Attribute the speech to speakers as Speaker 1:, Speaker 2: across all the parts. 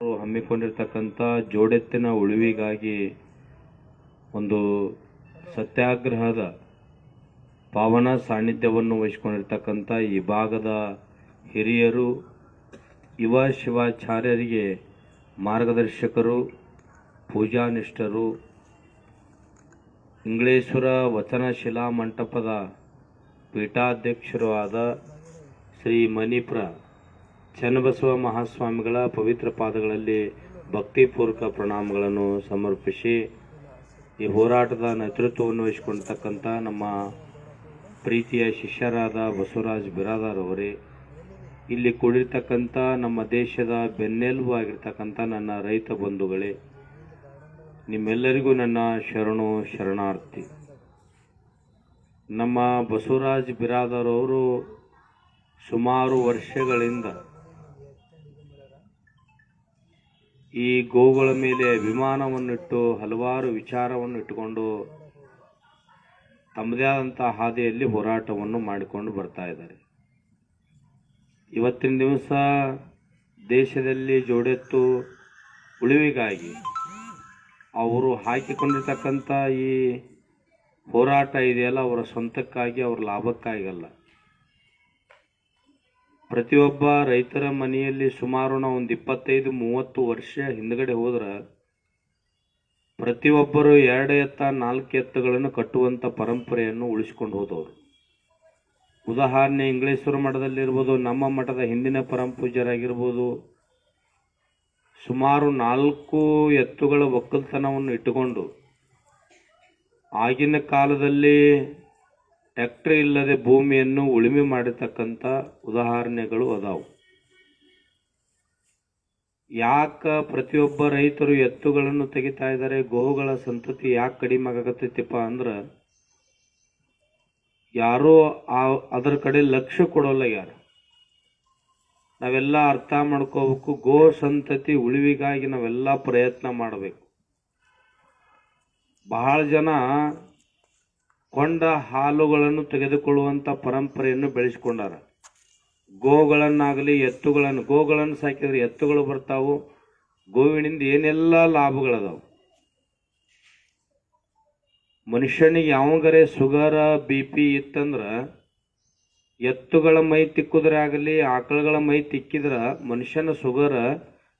Speaker 1: ಹಮ್ಮಿಕೊಂಡಿರ್ತಕ್ಕಂಥ ಜೋಡೆತ್ತಿನ ಉಳಿವಿಗಾಗಿ ಒಂದು ಸತ್ಯಾಗ್ರಹದ ಪಾವನ ಸಾನ್ನಿಧ್ಯವನ್ನು ವಹಿಸಿಕೊಂಡಿರ್ತಕ್ಕಂಥ ಈ ಭಾಗದ ಹಿರಿಯರು, ಯುವ ಶಿವಾಚಾರ್ಯರಿಗೆ ಮಾರ್ಗದರ್ಶಕರು, ಪೂಜಾನಿಷ್ಠರು, ಇಂಗ್ಲೇಶ್ವರ ವಚನ ಶಿಲಾ ಮಂಟಪದ ಪೀಠಾಧ್ಯಕ್ಷರು ಆದ ಶ್ರೀ ಮಣಿಪುರ ಚನ್ನಬಸವ ಮಹಾಸ್ವಾಮಿಗಳ ಪವಿತ್ರ ಪಾದಗಳಲ್ಲಿ ಭಕ್ತಿಪೂರ್ವಕ ಪ್ರಣಾಮಗಳನ್ನು ಸಮರ್ಪಿಸಿ ಈ ಹೋರಾಟದ ನೇತೃತ್ವವನ್ನು ವಹಿಸಿಕೊಂಡಿರ್ತಕ್ಕಂಥ ನಮ್ಮ ಪ್ರೀತಿಯ ಶಿಷ್ಯರಾದ ಬಸವರಾಜ್ ಬಿರಾದಾರ್ ಅವರೇ, ಇಲ್ಲಿ ಕೂಡಿರ್ತಕ್ಕಂಥ ನಮ್ಮ ದೇಶದ ಬೆನ್ನೆಲುಬು ಆಗಿರ್ತಕ್ಕಂಥ ನನ್ನ ರೈತ ಬಂಧುಗಳೇ, ನಿಮ್ಮೆಲ್ಲರಿಗೂ ನನ್ನ ಶರಣು ಶರಣಾರ್ಥಿ. ನಮ್ಮ ಬಸವರಾಜ್ ಬಿರಾದಾರ್ ಅವರು ಸುಮಾರು ವರ್ಷಗಳಿಂದ ಈ ಗೋವುಗಳ ಮೇಲೆ ಅಭಿಮಾನವನ್ನಿಟ್ಟು ಹಲವಾರು ವಿಚಾರವನ್ನು ಇಟ್ಟುಕೊಂಡು ತಮ್ಮದೇ ಆದಂಥ ಹಾದಿಯಲ್ಲಿ ಹೋರಾಟವನ್ನು ಮಾಡಿಕೊಂಡು ಬರ್ತಾ ಇದ್ದಾರೆ. ಇವತ್ತಿನ ದಿವಸ ದೇಶದಲ್ಲಿ ಜೋಡೆತ್ತು ಉಳಿವಿಗಾಗಿ ಅವರು ಹಾಕಿಕೊಂಡಿರ್ತಕ್ಕಂಥ ಈ ಹೋರಾಟ ಇದೆಯಲ್ಲ, ಅವರ ಸ್ವಂತಕ್ಕಾಗಿ, ಅವರ ಲಾಭಕ್ಕಾಗಲ್ಲ ಪ್ರತಿಯೊಬ್ಬ ರೈತರ ಮನೆಯಲ್ಲಿ ಸುಮಾರು ನಾವು ಒಂದು ಇಪ್ಪತ್ತೈದು, ಮೂವತ್ತು ವರ್ಷ ಹಿಂದ್ಗಡೆ ಹೋದ್ರೆ ಪ್ರತಿಯೊಬ್ಬರು ಎರಡು ಎತ್ತ, ನಾಲ್ಕು ಎತ್ತುಗಳನ್ನು ಕಟ್ಟುವಂಥ ಪರಂಪರೆಯನ್ನು ಉಳಿಸ್ಕೊಂಡು ಹೋದವರು. ಉದಾಹರಣೆ, ಇಂಗ್ಲೇಶ್ವರ ಮಠದಲ್ಲಿರ್ಬೋದು, ನಮ್ಮ ಮಠದ ಹಿಂದಿನ ಪರಂಪೂಜರಾಗಿರ್ಬೋದು ಸುಮಾರು ನಾಲ್ಕು ಎತ್ತುಗಳ ಒಕ್ಕಲ್ತನವನ್ನು ಇಟ್ಟುಕೊಂಡು ಆಗಿನ ಕಾಲದಲ್ಲಿ ಟ್ಯಾಕ್ಟರ್ ಇಲ್ಲದೆ ಭೂಮಿಯನ್ನು ಉಳುಮೆ ಮಾಡತಕ್ಕಂಥ ಉದಾಹರಣೆಗಳು ಅದಾವು. ಯಾಕ ಪ್ರತಿಯೊಬ್ಬ ರೈತರು ಎತ್ತುಗಳನ್ನು ತೆಗಿತಾ ಇದ್ದಾರೆ, ಗೋವುಗಳ ಸಂತತಿ ಯಾಕೆ ಕಡಿಮೆ ಆಗಕತ್ತೈತಿಪ್ಪ ಅಂದ್ರೆ, ಯಾರೋ ಆ ಅದರ ಕಡೆ ಲಕ್ಷ್ಯ ಕೊಡೋಲ್ಲ ಯಾರು. ನಾವೆಲ್ಲ ಅರ್ಥ ಮಾಡ್ಕೋಬೇಕು, ಗೋ ಸಂತತಿ ಉಳಿವಿಗಾಗಿ ನಾವೆಲ್ಲ ಪ್ರಯತ್ನ ಮಾಡಬೇಕು. ಬಹಳ ಜನ ಕೊಂಡ ಹಾಲುಗಳನ್ನು ತೆಗೆದುಕೊಳ್ಳುವಂತ ಪರಂಪರೆಯನ್ನು ಬೆಳೆಸ್ಕೊಂಡಾರ. ಗೋಗಳನ್ನಾಗಲಿ, ಎತ್ತುಗಳನ್ನು, ಗೋಗಳನ್ನು ಸಾಕಿದ್ರೆ ಎತ್ತುಗಳು ಬರ್ತಾವು. ಗೋವಿನಿಂದ ಏನೆಲ್ಲ ಲಾಭಗಳದಾವು? ಮನುಷ್ಯನಿಗೆ ಯಾವಾಗರೆ ಸುಗರ ಬಿ ಪಿ ಇತ್ತಂದ್ರೆ, ಎತ್ತುಗಳ ಮೈ ತಿಕ್ಕಿದ್ರೆ ಆಗಲಿ, ಆಕಳುಗಳ ಮೈ ತಿಕ್ಕಿದ್ರೆ ಮನುಷ್ಯನ ಸುಗರ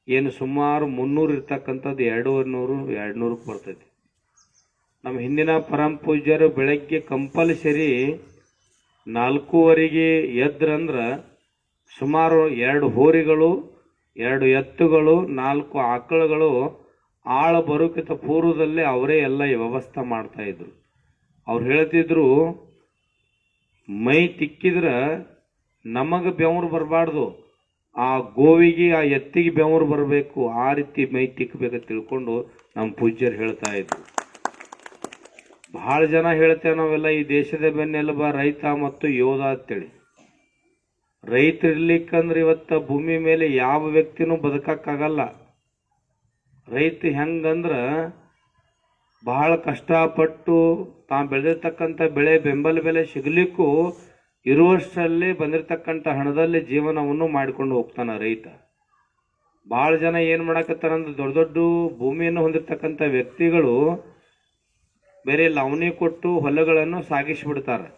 Speaker 1: ಏನು ಸುಮಾರು ಮುನ್ನೂರು ಇರ್ತಕ್ಕಂಥದ್ದು ಎರಡೂವರೆ ನೂರು ಎರಡು ನೂರಕ್ಕೆ ಬರ್ತೈತಿ. ನಮ್ಮ ಹಿಂದಿನ ಪರಂ ಪೂಜ್ಯರು ಬೆಳಗ್ಗೆ ಕಂಪಲ್ಸರಿ ನಾಲ್ಕೂವರೆಗೆ ಎದ್ರಂದ್ರ ಸುಮಾರು ಎರಡು ಹೋರಿಗಳು, ಎರಡು ಎತ್ತುಗಳು, ನಾಲ್ಕು ಆಕಳುಗಳು ಆಳ ಬರೋಕ್ಕಿಂತ ಪೂರ್ವದಲ್ಲೇ ಅವರೇ ಎಲ್ಲ ವ್ಯವಸ್ಥೆ ಮಾಡ್ತಾಯಿದ್ರು ಅವ್ರು ಹೇಳ್ತಿದ್ರು, ಮೈ ತಿಕ್ಕಿದ್ರೆ ನಮಗೆ ಬೆವರು ಬರಬಾರ್ದು, ಆ ಗೋವಿಗೆ, ಆ ಎತ್ತಿಗೆ ಬೆವರು ಬರಬೇಕು, ಆ ರೀತಿ ಮೈ ತಿಕ್ಕಬೇಕಂತ ತಿಳ್ಕೊಂಡು ನಮ್ಮ ಪೂಜ್ಯರು ಹೇಳ್ತಾ ಇದ್ರು. ಬಹಳ ಜನ ಹೇಳ್ತೇವೆ ನಾವೆಲ್ಲ, ಈ ದೇಶದ ಬೆನ್ನೆಲುಬ ರೈತ ಮತ್ತು ಯೋಧ ಅಂತೇಳಿ. ರೈತ ಇರ್ಲಿಕ್ಕಂದ್ರೆ ಇವತ್ತ ಭೂಮಿ ಮೇಲೆ ಯಾವ ವ್ಯಕ್ತಿನೂ ಬದುಕಕ್ಕಾಗಲ್ಲ. ರೈತ ಹೆಂಗಂದ್ರೆ ಬಹಳ ಕಷ್ಟಪಟ್ಟು ತಾ ಬೆಳೆದಿರ್ತಕ್ಕಂಥ ಬೆಳೆ, ಬೆಂಬಲ ಬೆಲೆ ಸಿಗಲಿಕ್ಕೂ ಇರುವಷ್ಟರಲ್ಲಿ ಬಂದಿರತಕ್ಕಂಥ ಹಣದಲ್ಲಿ ಜೀವನವನ್ನು ಮಾಡಿಕೊಂಡು ಹೋಗ್ತಾನ ರೈತ. ಭಾಳ ಜನ ಏನು ಮಾಡಕತ್ತಾರಂದ್ರೆ ದೊಡ್ಡ ದೊಡ್ಡ ಭೂಮಿಯನ್ನು ಹೊಂದಿರತಕ್ಕಂಥ ವ್ಯಕ್ತಿಗಳು ಬೇರೆ ಲವಣಿ ಕೊಟ್ಟು ಹೊಲಗಳನ್ನು ಸಾಗಿಸಿಬಿಡ್ತಾರೆ.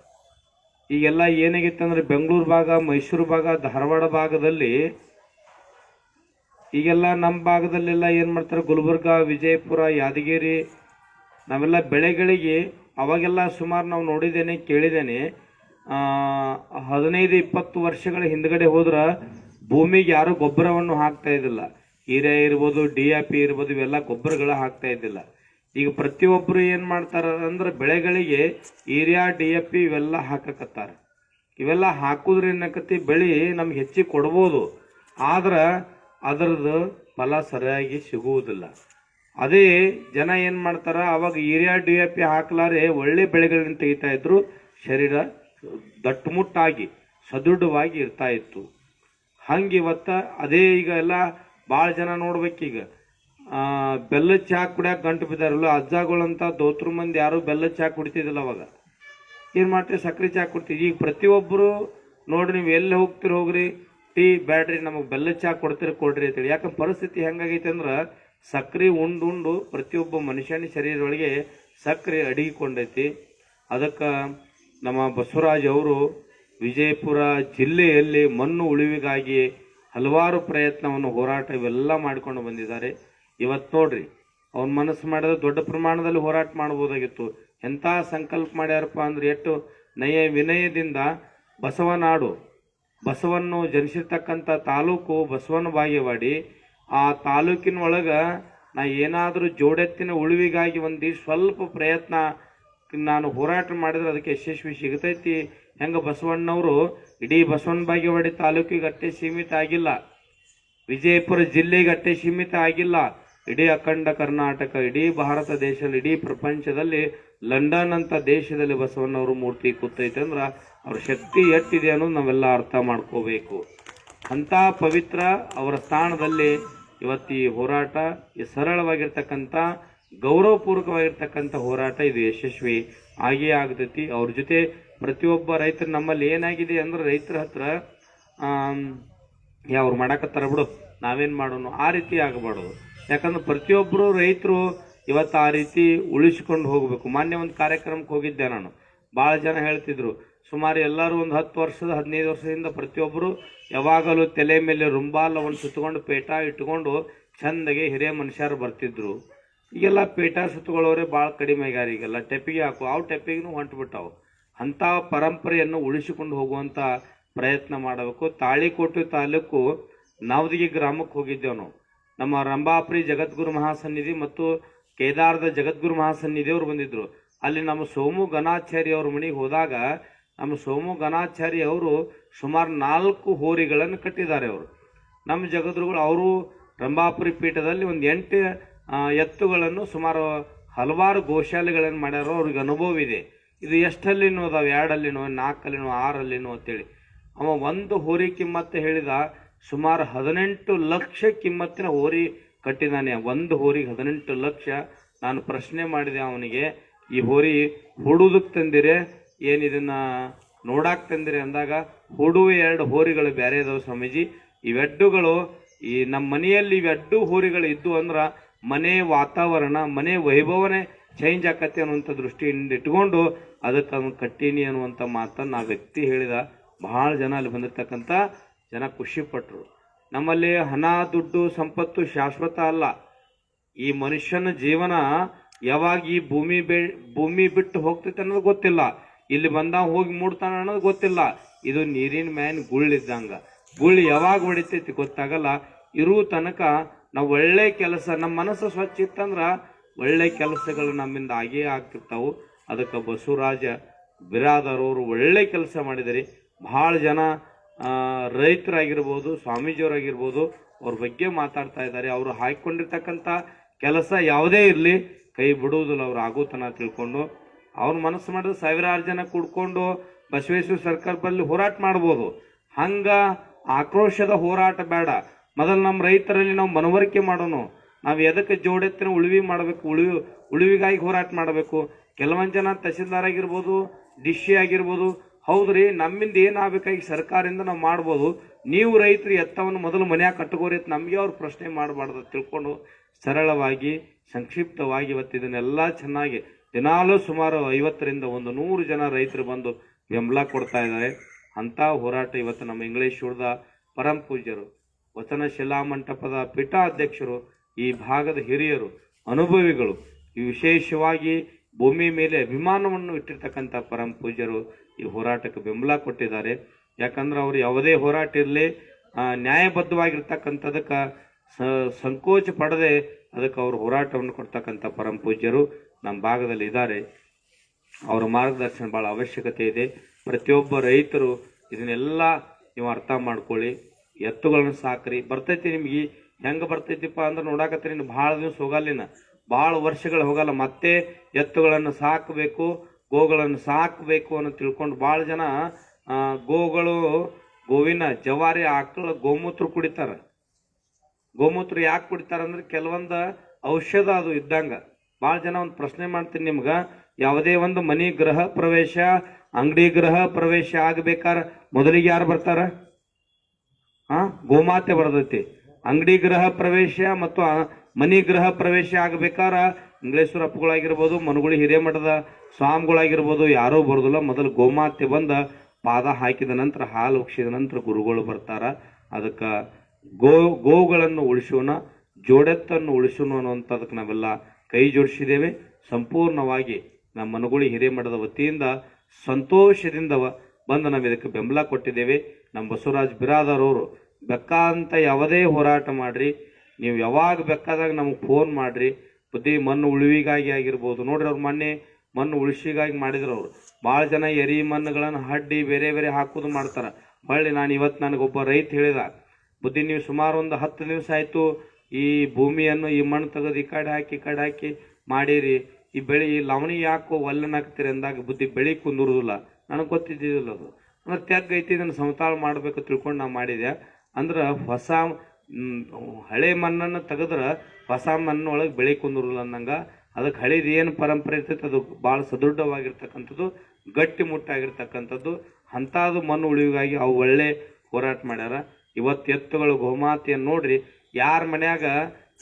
Speaker 1: ಈಗೆಲ್ಲ ಏನಾಗಿತ್ತಂದ್ರೆ ಬೆಂಗಳೂರು ಭಾಗ, ಮೈಸೂರು ಭಾಗ, ಧಾರವಾಡ ಭಾಗದಲ್ಲಿ ಈಗೆಲ್ಲ ನಮ್ಮ ಭಾಗದಲ್ಲೆಲ್ಲ ಏನು ಮಾಡ್ತಾರೆ, ಗುಲ್ಬರ್ಗ, ವಿಜಯಪುರ, ಯಾದಗಿರಿ ನಾವೆಲ್ಲ ಬೆಳೆಗಳಿಗೆ ಅವಾಗೆಲ್ಲ ಸುಮಾರು ನಾವು ನೋಡಿದ್ದೇನೆ, ಕೇಳಿದ್ದೇನೆ. ಹದಿನೈದು, ಇಪ್ಪತ್ತು ವರ್ಷಗಳ ಹಿಂದ್ಗಡೆ ಹೋದ್ರೆ ಭೂಮಿಗೆ ಯಾರು ಗೊಬ್ಬರವನ್ನು ಹಾಕ್ತಾ ಇದ್ದಿಲ್ಲ. ಹೀರೆ ಇರ್ಬೋದು, ಡಿ ಎ ಪಿ ಇರ್ಬೋದು, ಇವೆಲ್ಲ ಗೊಬ್ಬರಗಳ ಹಾಕ್ತಾ ಇದ್ದಿಲ್ಲ. ಈಗ ಪ್ರತಿಯೊಬ್ಬರು ಏನು ಮಾಡ್ತಾರ ಅಂದ್ರೆ ಬೆಳೆಗಳಿಗೆ ಏರಿಯಾ ಡಿ ಎ ಪಿ ಇವೆಲ್ಲ ಹಾಕಕತ್ತಾರ. ಇವೆಲ್ಲ ಹಾಕುದ್ರ ಏನಕತಿ ಬೆಳಿ ನಮ್ಗೆ ಹೆಚ್ಚಿಗೆ ಕೊಡ್ಬೋದು. ಆದ್ರೆ ಅದರದ್ದು ಫಲ ಸರಿಯಾಗಿ ಸಿಗುವುದಿಲ್ಲ. ಅದೇ ಜನ ಏನು ಮಾಡ್ತಾರ? ಅವಾಗ ಏರಿಯಾ ಡಿ ಎ ಪಿ ಹಾಕ್ಲಾರೆ ಒಳ್ಳೆ ಬೆಳೆಗಳನ್ನ ತೆಗಿತಾ ಇದ್ರು, ಶರೀರ ದಟ್ಟುಮುಟ್ಟಾಗಿ, ಸದೃಢವಾಗಿ ಇರ್ತಾ ಇತ್ತು. ಹಂಗೆ ಇವತ್ತ ಅದೇ ಈಗ ಎಲ್ಲ ಭಾಳ ಜನ ನೋಡ್ಬೇಕೀಗ ಆ, ಬೆಲ್ಲದ ಚಹಾ ಕುಡಿಯಾಕ ಗಂಟು ಬಿದ್ದಾರಲ್ಲ ಅಜ್ಜಗಳಂತ ದೋತ್ರ ಮಂದಿ ಯಾರು ಬೆಲ್ಲದ ಚಹಾ ಕುಡಿತಿದಿಲ್ಲ ಅವಾಗ. ಏನ್ ಮಾಡ್ತೀವಿ ಸಕ್ಕರೆ ಚಹಾ ಕುಡ್ತೀವಿ. ಈಗ ಪ್ರತಿಯೊಬ್ಬರು ನೋಡ್ರಿ ನೀವು ಎಲ್ಲಿ ಹೋಗ್ತೀರಿ ಹೋಗ್ರಿ ಟೀ ಬ್ಯಾಡ್ರಿ ನಮಗೆ ಬೆಲ್ಲ ಚಾ ಕೊಡ್ತೀರಿ ಕೊಡ್ರಿ ಅಂತೇಳಿ. ಯಾಕಂದ್ರೆ ಪರಿಸ್ಥಿತಿ ಹೆಂಗಾಗೈತೆ ಅಂದ್ರೆ ಸಕ್ರೆ ಉಂಡು ಉಂಡು ಪ್ರತಿಯೊಬ್ಬ ಮನುಷ್ಯನ ಶರೀರದೊಳಗೆ ಸಕ್ಕರೆ ಅಡಗಿಕೊಂಡೈತಿ. ಅದಕ್ಕೆ ನಮ್ಮ ಬಸವರಾಜ್ ಅವರು ವಿಜಯಪುರ ಜಿಲ್ಲೆಯಲ್ಲಿ ಮಣ್ಣು ಉಳಿವಿಗಾಗಿ ಹಲವಾರು ಪ್ರಯತ್ನವನ್ನು ಹೋರಾಟ ಇವೆಲ್ಲ ಮಾಡಿಕೊಂಡು ಬಂದಿದ್ದಾರೆ. ಇವತ್ತು ನೋಡ್ರಿ, ಅವ್ನ ಮನಸ್ಸು ಮಾಡಿದ್ರೆ ದೊಡ್ಡ ಪ್ರಮಾಣದಲ್ಲಿ ಹೋರಾಟ ಮಾಡ್ಬೋದಾಗಿತ್ತು ಎಂಥ ಸಂಕಲ್ಪ ಮಾಡ್ಯಾರಪ್ಪ ಅಂದ್ರೆ ಎಷ್ಟು ನಯ ವಿನಯದಿಂದ ಬಸವನಾಡು. ಬಸವನ್ನು ಜನಿಸಿರ್ತಕ್ಕಂಥ ತಾಲೂಕು ಬಸವನ ಬಾಗೇವಾಡಿ. ಆ ತಾಲೂಕಿನ ಒಳಗ ನಾ ಏನಾದರೂ ಜೋಡೆತ್ತಿನ ಉಳಿವಿಗಾಗಿ ಒಂದು ಸ್ವಲ್ಪ ಪ್ರಯತ್ನ ನಾನು ಹೋರಾಟ ಮಾಡಿದ್ರೆ ಅದಕ್ಕೆ ಯಶಸ್ವಿ ಸಿಗತೈತಿ. ಹೆಂಗ ಬಸವಣ್ಣವರು ಇಡೀ ಬಸವನ ಬಾಗೇವಾಡಿ ತಾಲೂಕಿಗೆ ಅಟ್ಟೆ ಸೀಮಿತ ಆಗಿಲ್ಲ. ವಿಜಯಪುರ ಜಿಲ್ಲೆಗೆ ಅಟ್ಟೆ ಸೀಮಿತ ಆಗಿಲ್ಲ. ಇಡೀ ಅಖಂಡ ಕರ್ನಾಟಕ, ಇಡೀ ಭಾರತ ದೇಶದಲ್ಲಿ, ಇಡೀ ಪ್ರಪಂಚದಲ್ಲಿ ಲಂಡನ್ ಅಂತ ದೇಶದಲ್ಲಿ ಬಸವಣ್ಣವರು ಮೂರ್ತಿ ಕೂತೈತೆ ಅಂದ್ರೆ ಅವ್ರ ಶಕ್ತಿ ಎಷ್ಟಿದೆ ಅನ್ನೋದು ನಾವೆಲ್ಲ ಅರ್ಥ ಮಾಡ್ಕೋಬೇಕು. ಅಂಥ ಪವಿತ್ರ ಅವರ ಸ್ಥಾನದಲ್ಲಿ ಇವತ್ತು ಈ ಹೋರಾಟ, ಈ ಸರಳವಾಗಿರ್ತಕ್ಕಂಥ, ಗೌರವಪೂರ್ವಕವಾಗಿರ್ತಕ್ಕಂಥ ಹೋರಾಟ ಇದು ಯಶಸ್ವಿ ಆಗೇ ಆಗ್ತೈತಿ. ಅವ್ರ ಜೊತೆ ಪ್ರತಿಯೊಬ್ಬ ರೈತರು ನಮ್ಮಲ್ಲಿ ಏನಾಗಿದೆ ಅಂದ್ರೆ ರೈತರ ಹತ್ರ ಅವ್ರು ಮಾಡಕತ್ತಾರ ಬಿಡು, ನಾವೇನು ಮಾಡೋಣ ಆ ರೀತಿ ಆಗಬಾರ್ದು. ಯಾಕಂದ್ರೆ ಪ್ರತಿಯೊಬ್ಬರು ರೈತರು ಇವತ್ತು ಆ ರೀತಿ ಉಳಿಸಿಕೊಂಡು ಹೋಗಬೇಕು. ಮಾನ್ಯ ಒಂದು ಕಾರ್ಯಕ್ರಮಕ್ಕೆ ಹೋಗಿದ್ದೆ ನಾನು. ಭಾಳ ಜನ ಹೇಳ್ತಿದ್ರು, ಸುಮಾರು ಎಲ್ಲರೂ ಒಂದು ಹತ್ತು ವರ್ಷದ, ಹದಿನೈದು ವರ್ಷದಿಂದ ಪ್ರತಿಯೊಬ್ಬರು ಯಾವಾಗಲೂ ತಲೆ ಮೇಲೆ ರುಂಬಾಲವನ್ನು ಸುತ್ತಕೊಂಡು ಪೇಟ ಇಟ್ಕೊಂಡು ಚಂದಗೆ ಹಿರಿಯ ಮನುಷ್ಯರು ಬರ್ತಿದ್ರು. ಈಗೆಲ್ಲ ಪೇಟ ಸುತ್ತುಗಳವರೇ ಭಾಳ ಕಡಿಮೆ ಆಗ್ಯಾರ ಈಗೆಲ್ಲ ಟೆಪ್ಪಿಗೆ ಹಾಕು, ಅವು ಟೆಪ್ಪಿಗೂ ಹೊಂಟು ಬಿಟ್ಟಾವು. ಅಂಥ ಪರಂಪರೆಯನ್ನು ಉಳಿಸಿಕೊಂಡು ಹೋಗುವಂಥ ಪ್ರಯತ್ನ ಮಾಡಬೇಕು. ತಾಳಿಕೋಟೆ ತಾಲೂಕು ನಾವದಿಗೆ ಗ್ರಾಮಕ್ಕೆ ಹೋಗಿದ್ದೇವೆ ನಾವು. ನಮ್ಮ ರಂಭಾಪುರಿ ಜಗದ್ಗುರು ಮಹಾಸನ್ನಿಧಿ ಮತ್ತು ಕೇದಾರದ ಜಗದ್ಗುರು ಮಹಾಸನ್ನಿಧಿಯವರು ಬಂದಿದ್ದರು ಅಲ್ಲಿ ನಮ್ಮ ಸೋಮು ಗಣಾಚಾರಿ ಅವ್ರ ಮನೆಗೆ ಹೋದಾಗ ನಮ್ಮ ಸೋಮು ಗಣಾಚಾರಿ ಅವರು ಸುಮಾರು ನಾಲ್ಕು ಹೋರಿಗಳನ್ನು ಕಟ್ಟಿದ್ದಾರೆ ಅವರು. ನಮ್ಮ ಜಗದ್ಗುರುಗಳು ಅವರು ರಂಭಾಪುರಿ ಪೀಠದಲ್ಲಿ ಒಂದು ಎಂಟು ಎತ್ತುಗಳನ್ನು ಸುಮಾರು ಹಲವಾರು ಗೋಶಾಲೆಗಳನ್ನು ಮಾಡ್ಯಾರೋ, ಅವ್ರಿಗೆ ಅನುಭವ ಇದೆ. ಇದು ಎಷ್ಟಲ್ಲಿನೋ ಅದಾವೆ, ಎರಡಲ್ಲಿನೋ, ನಾಲ್ಕಲ್ಲಿನೋ, ಆರಲ್ಲಿನೋ ಅಂತೇಳಿ. ಅವ ಒಂದು ಹೋರಿ ಕಿಮ್ಮತ್ತು ಹೇಳಿದ ಸುಮಾರು ಹದಿನೆಂಟು ಲಕ್ಷ ಕಿಮ್ಮತ್ತಿನ ಹೋರಿ ಕಟ್ಟಿದ್ದಾನೆ. ಒಂದು ಹೋರಿಗೆ ಹದಿನೆಂಟು ಲಕ್ಷ. ನಾನು ಪ್ರಶ್ನೆ ಮಾಡಿದೆ ಅವನಿಗೆ, ಈ ಹೋರಿ ಹುಡುದಕ್ಕೆ ತಂದಿರೆ? ಏನಿದನ್ನ ನೋಡಕ್ಕೆ ನೋಡಾಕ್ ತಂದಿರಿ ಅಂದಾಗ ಹುಡುವ ಎರಡು ಹೋರಿಗಳು ಬೇರೆ ಇದಾವೆ ಸ್ವಾಮೀಜಿ. ಇವೆಡ್ಡುಗಳು ಈ ನಮ್ಮ ಮನೆಯಲ್ಲಿ ಇವೆಡ್ಡು ಹೋರಿಗಳು ಇದ್ದು ಅಂದ್ರೆ ಮನೆ ವಾತಾವರಣ, ಮನೆ ವೈಭವನೇ ಚೇಂಜ್ ಆಕತ್ತೆ ಅನ್ನುವಂಥ ದೃಷ್ಟಿಯಿಂದ ಇಟ್ಕೊಂಡು ಅದಕ್ಕೆ ಅವನು ಕಟ್ಟೀನಿ ಅನ್ನುವಂಥ ಮಾತನ್ನು ಆ ವ್ಯಕ್ತಿ ಹೇಳಿದ. ಬಹಳ ಜನ ಅಲ್ಲಿ ಬಂದಿರ್ತಕ್ಕಂಥ ಜನ ಖುಷಿಪಟ್ಟರು ನಮ್ಮಲ್ಲಿ ಹಣ, ದುಡ್ಡು, ಸಂಪತ್ತು ಶಾಶ್ವತ ಅಲ್ಲ. ಈ ಮನುಷ್ಯನ ಜೀವನ ಯಾವಾಗ ಈ ಭೂಮಿ ಬೆ, ಭೂಮಿ ಬಿಟ್ಟು ಹೋಗ್ತೈತೆ ಅನ್ನೋದು ಗೊತ್ತಿಲ್ಲ. ಇಲ್ಲಿ ಬಂದ ಹೋಗಿ ಮೂಡ್ತಾನ ಅನ್ನೋದು ಗೊತ್ತಿಲ್ಲ. ಇದು ನೀರಿನ ಮ್ಯಾನ್ ಗುಳ್ಳಿದ್ದಂಗ ಗುಳ್ಳಿ ಯಾವಾಗ ಹೊಡಿತೈತಿ ಗೊತ್ತಾಗಲ್ಲ. ಇರುವ ತನಕ ನಾವು ಒಳ್ಳೆ ಕೆಲಸ ನಮ್ಮ ಮನಸ್ಸು ಸ್ವಚ್ಛ ಇತ್ತಂದ್ರ ಒಳ್ಳೆ ಕೆಲಸಗಳು ನಮ್ಮಿಂದ ಆಗೇ ಆಗ್ತಿರ್ತಾವು. ಅದಕ್ಕೆ ಬಸವರಾಜ ಬಿರಾದರವರು ಒಳ್ಳೆ ಕೆಲಸ ಮಾಡಿದಿರಿ ಭಾಳ ಜನ ರೈತರಾಗಿರ್ಬೋದು, ಸ್ವಾಮೀಜಿಯವರಾಗಿರ್ಬೋದು, ಅವ್ರ ಬಗ್ಗೆ ಮಾತಾಡ್ತಾ ಇದ್ದಾರೆ. ಅವರು ಹಾಕಿಕೊಂಡಿರ್ತಕ್ಕಂಥ ಕೆಲಸ ಯಾವುದೇ ಇರಲಿ, ಕೈ ಬಿಡುವುದಿಲ್ಲ ಅವ್ರು ಆಗೋತನ ತಿಳ್ಕೊಂಡು. ಅವ್ರ ಮನಸ್ಸು ಮಾಡಿದ್ರೆ ಸಾವಿರಾರು ಜನ ಕೂಡ್ಕೊಂಡು ಬಸವೇಶ್ವರ ಸರ್ಕಾರ ಬರಲಿ ಹೋರಾಟ ಮಾಡ್ಬೋದು. ಹಂಗ ಆಕ್ರೋಶದ ಹೋರಾಟ ಬೇಡ. ಮೊದಲು ನಮ್ಮ ರೈತರಲ್ಲಿ ನಾವು ಮನವರಿಕೆ ಮಾಡೋಣ ನಾವು ಎದಕ್ಕೆ ಜೋಡೆತ್ತಿನ ಉಳಿವಿ ಮಾಡಬೇಕು, ಉಳಿವಿ, ಉಳಿವಿಗಾಗಿ ಹೋರಾಟ ಮಾಡಬೇಕು? ಕೆಲವೊಂದು ಜನ ತಹಸೀಲ್ದಾರ್ ಆಗಿರ್ಬೋದು ಡಿಶಿ ಆಗಿರ್ಬೋದು ಹೌದ್ರಿ, ನಮ್ಮಿಂದ ಏನಾಗಬೇಕಾಗಿ ಸರ್ಕಾರದಿಂದ ನಾವು ಮಾಡ್ಬೋದು. ನೀವು ರೈತರು ಎತ್ತವನ್ನು ಮೊದಲು ಮನ್ಯಾಗ ಕಟ್ಟಗೋರಿ ಅಂತ ನಮಗೆ ಅವ್ರು ಪ್ರಶ್ನೆ ಮಾಡಬಾರ್ದು ತಿಳ್ಕೊಂಡು ಸರಳವಾಗಿ, ಸಂಕ್ಷಿಪ್ತವಾಗಿ ಇವತ್ತು ಇದನ್ನೆಲ್ಲ ಚೆನ್ನಾಗಿ ದಿನಾಲೂ ಸುಮಾರು ಐವತ್ತರಿಂದ ಒಂದು ನೂರು ಜನ ರೈತರು ಬಂದು ಬೆಂಬಲ ಕೊಡ್ತಾ ಇದ್ದಾರೆ. ಅಂಥ ಹೋರಾಟ ಇವತ್ತು ನಮ್ಮ ಇಂಗ್ಲೀಷ್ ಉಳ್ದ ಪರಂ ಪೂಜ್ಯರು, ವಚನ ಶಿಲಾಮಂಟಪದ ಪೀಠಾಧ್ಯಕ್ಷರು, ಈ ಭಾಗದ ಹಿರಿಯರು, ಅನುಭವಿಗಳು ವಿಶೇಷವಾಗಿ ಭೂಮಿ ಮೇಲೆ ಅಭಿಮಾನವನ್ನು ಇಟ್ಟಿರ್ತಕ್ಕಂಥ ಪರಂ ಪೂಜ್ಯರು ಈ ಹೋರಾಟಕ್ಕೆ ಬೆಂಬಲ ಕೊಟ್ಟಿದ್ದಾರೆ. ಯಾಕಂದ್ರೆ ಅವರು ಯಾವುದೇ ಹೋರಾಟ ಇರಲಿ ನ್ಯಾಯಬದ್ಧವಾಗಿರ್ತಕ್ಕಂಥದಕ್ಕೆ ಸಂಕೋಚ ಪಡದೆ ಅದಕ್ಕೆ ಅವರು ಹೋರಾಟವನ್ನು ಕೊಡ್ತಕ್ಕಂಥ ಪರಂ ಪೂಜ್ಯರು ನಮ್ಮ ಭಾಗದಲ್ಲಿ ಇದ್ದಾರೆ. ಅವರ ಮಾರ್ಗದರ್ಶನ ಭಾಳ ಅವಶ್ಯಕತೆ ಇದೆ. ಪ್ರತಿಯೊಬ್ಬ ರೈತರು ಇದನ್ನೆಲ್ಲ ನೀವು ಅರ್ಥ ಮಾಡ್ಕೊಳ್ಳಿ. ಎತ್ತುಗಳನ್ನು ಸಾಕ್ರಿ. ಬರ್ತೈತಿ ನಿಮ್ಗೆ, ಹೆಂಗೆ ಬರ್ತೈತಿಪ್ಪ ಅಂದ್ರೆ ನೋಡಾಕತ್ತೀನಿ ಭಾಳ ದಿವಸ ಹೋಗಲ್ಲಿನ. ಭಾಳ ವರ್ಷಗಳು ಹೋಗಲ್ಲ, ಮತ್ತೆ ಎತ್ತುಗಳನ್ನು ಸಾಕಬೇಕು, ಗೋಗಳನ್ನು ಸಾಕಬೇಕು ಅನ್ನೋ ತಿಳ್ಕೊಂಡು ಭಾಳ ಜನ ಗೋಗಳು, ಗೋವಿನ ಜವಾರಿ ಆಕಳ ಗೋಮೂತ್ರ ಕುಡಿತಾರೆ. ಗೋಮೂತ್ರ ಯಾಕೆ ಕುಡಿತಾರೆ ಅಂದ್ರೆ ಕೆಲವೊಂದು ಔಷಧ ಅದು ಇದ್ದಂಗ. ಭಾಳ ಜನ ಒಂದು ಪ್ರಶ್ನೆ ಮಾಡ್ತೀನಿ ನಿಮ್ಗೆ, ಯಾವುದೇ ಒಂದು ಮನಿ ಗೃಹ ಪ್ರವೇಶ, ಅಂಗಡಿ ಗೃಹ ಪ್ರವೇಶ ಆಗ್ಬೇಕಾರ ಮೊದಲಿಗೆ ಯಾರು ಬರ್ತಾರ? ಗೋಮಾತೆ ಬರ್ತೈತಿ. ಅಂಗಡಿ ಗೃಹ ಪ್ರವೇಶ ಮತ್ತು ಮನಿ ಗೃಹ ಪ್ರವೇಶ ಆಗಬೇಕಾರ ಇಂಗ್ಲೇಶ್ವರ ಅಪ್ಪಗಳಾಗಿರ್ಬೋದು, ಮನುಗುಳಿ ಹಿರೇಮಠದ ಸ್ವಾಮಿಗಳಾಗಿರ್ಬೋದು, ಯಾರೂ ಬರೋದಿಲ್ಲ. ಮೊದಲು ಗೋಮಾತೆ ಬಂದ ಪಾದ ಹಾಕಿದ ನಂತರ ಹಾಲು ಉಕ್ಷಿದ ನಂತರ ಗುರುಗಳು ಬರ್ತಾರ. ಅದಕ್ಕೆ ಗೋ ಗೋವುಗಳನ್ನು ಉಳಿಸೋಣ, ಜೋಡೆತ್ತನ್ನು ಉಳಿಸೋಣ ಅನ್ನುವಂಥದಕ್ಕೆ ನಾವೆಲ್ಲ ಕೈ ಜೋಡಿಸಿದ್ದೇವೆ. ಸಂಪೂರ್ಣವಾಗಿ ನಮ್ಮ ಮನುಗುಳಿ ಹಿರೇಮಠದ ವತಿಯಿಂದ ಸಂತೋಷದಿಂದ ಬಂದು ನಾವು ಇದಕ್ಕೆ ಬೆಂಬಲ ಕೊಟ್ಟಿದ್ದೇವೆ. ನಮ್ಮ ಬಸವರಾಜ್ ಬಿರಾದರವರು ಅವರು ಬೆಕ್ಕಂತ ಯಾವುದೇ ಹೋರಾಟ ಮಾಡ್ರಿ. ನೀವು ಯಾವಾಗ ಬೇಕಾದಾಗ ನಮಗೆ ಫೋನ್ ಮಾಡ್ರಿ. ಬುದ್ಧಿ ಮಣ್ಣು ಉಳುವಿಗಾಗಿ ಆಗಿರ್ಬೋದು. ನೋಡ್ರಿ ಅವ್ರು ಮೊನ್ನೆ ಮಣ್ಣು ಉಳಿಸಿಗಾಗಿ ಮಾಡಿದ್ರು ಅವರು. ಭಾಳ ಜನ ಎರಿ ಮಣ್ಣುಗಳನ್ನು ಹಡ್ಡಿ ಬೇರೆ ಬೇರೆ ಹಾಕೋದು ಮಾಡ್ತಾರೆ. ಹೊಳ್ಳಿ ನಾನು ಇವತ್ತು ನನಗೊಬ್ಬ ರೈತ ಹೇಳಿದ, ಬುದ್ಧಿ ನೀವು ಸುಮಾರು ಒಂದು ಹತ್ತು ದಿವಸ ಆಯಿತು ಈ ಭೂಮಿಯನ್ನು ಈ ಮಣ್ಣು ತೆಗೆದು ಈ ಕಡೆ ಹಾಕಿ, ಈ ಕಡೆ ಹಾಕಿ ಮಾಡಿರಿ. ಈ ಬೆಳೆ, ಈ ಲವಣಿ ಯಾಕೋ ಒಲ್ಲನ್ ಹಾಕ್ತೀರಿ ಅಂದಾಗ ಬುದ್ಧಿ ಬೆಳಿ ಕುಂದರುದಿಲ್ಲ. ನನಗೆ ಗೊತ್ತಿದ್ದಿಲ್ಲ ಅದು. ಅಂದ್ರೆ ತೆಗ್ ಐತಿ ಇದನ್ನು ಸಮತಾಳ ಮಾಡಬೇಕು ತಿಳ್ಕೊಂಡು ನಾ ಮಾಡಿದೆ ಅಂದ್ರೆ ಹೊಸ ಹಳೆ ಮಣ್ಣನ್ನು ತೆಗೆದ್ರೆ ಹೊಸ ಮಣ್ಣೊಳಗೆ ಬೆಳೆ ಕುಂದಿರಲ್ಲ ಅಂದಂಗ ಅದಕ್ಕೆ ಹಳೇದು ಏನು ಪರಂಪರೆ ಇರ್ತೈತೆ, ಅದು ಭಾಳ ಸದೃಢವಾಗಿರ್ತಕ್ಕಂಥದ್ದು, ಗಟ್ಟಿ ಮುಟ್ಟಾಗಿರ್ತಕ್ಕಂಥದ್ದು. ಅಂಥದ್ದು ಮಣ್ಣು ಉಳಿವಿಗಾಗಿ ಅವು ಒಳ್ಳೆ ಹೋರಾಟ ಮಾಡ್ಯಾರ. ಇವತ್ತು ಎತ್ತುಗಳು ಗೋಮಾತೆಯನ್ನು ನೋಡ್ರಿ, ಯಾರ ಮನ್ಯಾಗ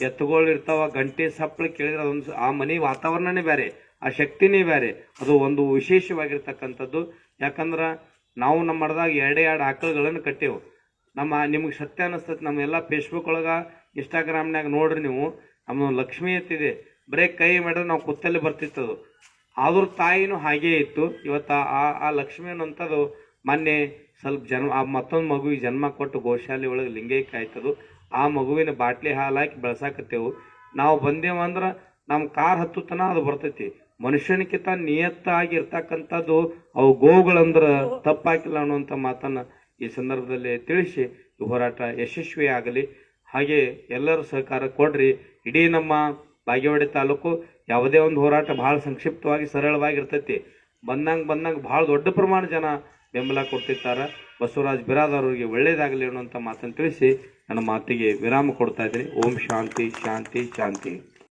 Speaker 1: ಎತ್ತುಗಳು ಇರ್ತಾವ, ಗಂಟೆ ಸಪ್ಪಳ ಕೇಳಿದ್ರೆ ಅದೊಂದು ಆ ಮನೆ ವಾತಾವರಣನೇ ಬೇರೆ ಆ ಶಕ್ತಿನೇ ಬೇರೆ ಅದು ಒಂದು ವಿಶೇಷವಾಗಿರ್ತಕ್ಕಂಥದ್ದು. ಯಾಕಂದ್ರೆ ನಾವು ನಮ್ಮ ಮಠದಾಗ ಎರಡೇ ಎರಡು ಆಕಳುಗಳನ್ನು ಕಟ್ಟೇವು. ನಮ್ಮ ನಿಮಗೆ ಸತ್ಯ ನಮ್ಮ ಎಲ್ಲ ಫೇಸ್ಬುಕ್ ಒಳಗೆ ಇನ್ಸ್ಟಾಗ್ರಾಮ್ನಾಗ ನೋಡ್ರಿ ನೀವು. ನಮ್ಮ ಲಕ್ಷ್ಮಿ ಎತ್ತಿದೆ. ಬರೇ ಕೈ ಮಾಡಿದ್ರೆ ನಾವು ಕುತ್ತಲ್ಲಿ ಬರ್ತಿತ್ತದು. ಆದ್ರ ತಾಯಿನೂ ಹಾಗೇ ಇತ್ತು. ಇವತ್ತು ಆ ಆ ಲಕ್ಷ್ಮಿ ಅನ್ನೋಂಥದ್ದು ಮೊನ್ನೆ ಸ್ವಲ್ಪ ಜನ್ಮ, ಆ ಮತ್ತೊಂದು ಮಗುವಿಗೆ ಜನ್ಮ ಕೊಟ್ಟು ಗೋಶಾಲೆ ಒಳಗೆ ಲಿಂಗೈಕ್ಯ ಆಯ್ತದು. ಆ ಮಗುವಿನ ಬಾಟ್ಲಿ ಹಾಲು ಹಾಕಿ ಬೆಳ್ಸಾಕತ್ತೇವು. ನಾವು ಬಂದೇವಂದ್ರೆ ನಮ್ಮ ಕಾರ್ ಹತ್ತುತ್ತನ ಅದು ಬರ್ತೈತಿ. ಮನುಷ್ಯನಕ್ಕಿಂತ ನಿಯತ್ತಾಗಿ ಇರ್ತಕ್ಕಂಥದ್ದು ಅವು ಗೋವುಗಳಂದ್ರೆ ತಪ್ಪಾಕಿಲ್ಲ ಅನ್ನುವಂಥ ಮಾತನ್ನ ಈ ಸಂದರ್ಭದಲ್ಲಿ ತಿಳಿಸಿ ಈ ಹೋರಾಟ ಯಶಸ್ವಿ ಆಗಲಿ ಹಾಗೆ ಎಲ್ಲರೂ ಸಹಕಾರ ಕೊಡ್ರಿ. ಇಡೀ ನಮ್ಮ ಬಾಗೇವಾಡಿ ತಾಲೂಕು ಯಾವುದೇ ಒಂದು ಹೋರಾಟ ಭಾಳ ಸಂಕ್ಷಿಪ್ತವಾಗಿ ಸರಳವಾಗಿರ್ತೈತಿ. ಬಂದಂಗೆ ಬಂದಂಗೆ ಭಾಳ ದೊಡ್ಡ ಪ್ರಮಾಣ ಜನ ಬೆಂಬಲ ಕೊಡ್ತಿರ್ತಾರೆ. ಬಸವರಾಜ್ ಬಿರಾದಾರ್ ಅವರಿಗೆ ಒಳ್ಳೇದಾಗಲಿ ಅನ್ನುವಂಥ ಮಾತನ್ನು ತಿಳಿಸಿ ನನ್ನ ಮಾತಿಗೆ ವಿರಾಮ ಕೊಡ್ತಾ ಇದ್ದೀನಿ. ಓಂ ಶಾಂತಿ ಶಾಂತಿ ಶಾಂತಿ.